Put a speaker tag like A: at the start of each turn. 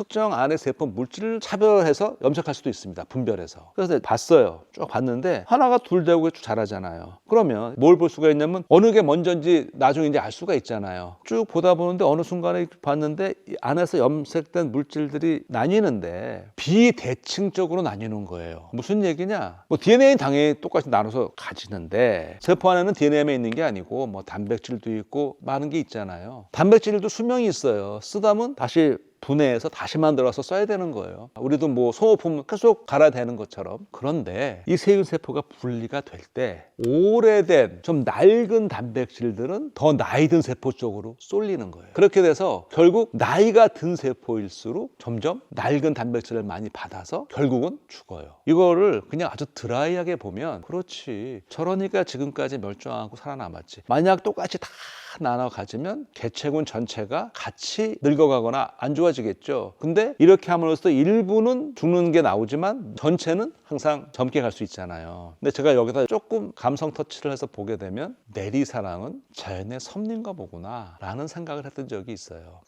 A: 특정 안의 세포 물질을 차별해서 염색할 수도 있습니다. 분별해서. 그래서 봤어요. 쭉 봤는데 하나가 둘 되고 쭉 자라잖아요. 그러면 뭘 볼 수가 있냐면 어느 게 먼저인지 나중에 이제 알 수가 있잖아요. 쭉 보다 보는데 어느 순간에 봤는데 이 안에서 염색된 물질들이 나뉘는데 비대칭적으로 나뉘는 거예요. 무슨 얘기냐? 뭐 DNA는 당연히 똑같이 나눠서 가지는데 세포 안에는 DNA만 있는 게 아니고 뭐 단백질도 있고 많은 게 있잖아요. 단백질도 수명이 있어요. 쓰다 보면 다시 분해해서 다시 만들어서 써야 되는 거예요. 우리도 뭐 소모품 계속 갈아야 되는 것처럼. 그런데 이 세균 세포가 분리가 될 때 오래된 좀 낡은 단백질들은 더 나이 든 세포 쪽으로 쏠리는 거예요. 그렇게 돼서 결국 나이가 든 세포일수록 점점 낡은 단백질을 많이 받아서 결국은 죽어요. 이거를 그냥 아주 드라이하게 보면 그렇지. 저러니까 지금까지 멀쩡하고 살아남았지. 만약 똑같이 다 나눠 가지면 개체군 전체가 같이 늙어가거나 안 좋아지겠죠. 근데 이렇게 함으로써 일부는 죽는 게 나오지만 전체는 항상 젊게 갈 수 있잖아요. 근데 제가 여기다 조금 감성 터치를 해서 보게 되면 내리사랑은 자연의 섭리인가 보구나 라는 생각을 했던 적이 있어요.